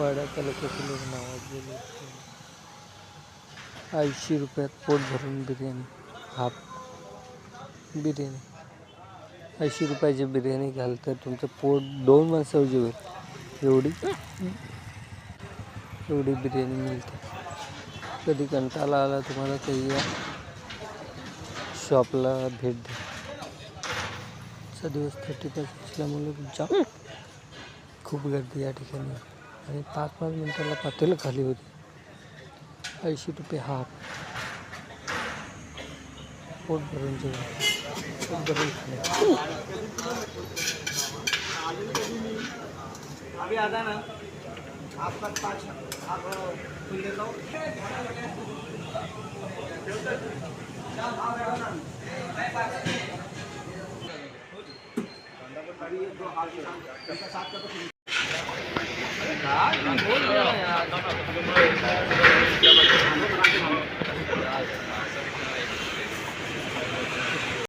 वाडा तालुक्यातील एक नावाजलेले ऐंशी रुपयात पोट भरून बिर्याणी हाफ बिर्याणी. ऐंशी रुपयाची बिर्याणी घाल तर तुमचं पोट दोन माणसावर जेवेल एवढी एवढी बिर्याणी मिळते. कधी कंटाळा आला तुम्हाला ते या शॉपला भेट द्या. आजचा दिवस थर्टी फर्स्ट असल्यामुळे तुमच्या खूप गर्दी या ठिकाणी आणि पाच पाच मिनिटाला पातेलं खाली होते. ऐंशी रुपये हाफ़ पोट भरून जेवण. पोट भरून खुल कहा बोल रहा है यार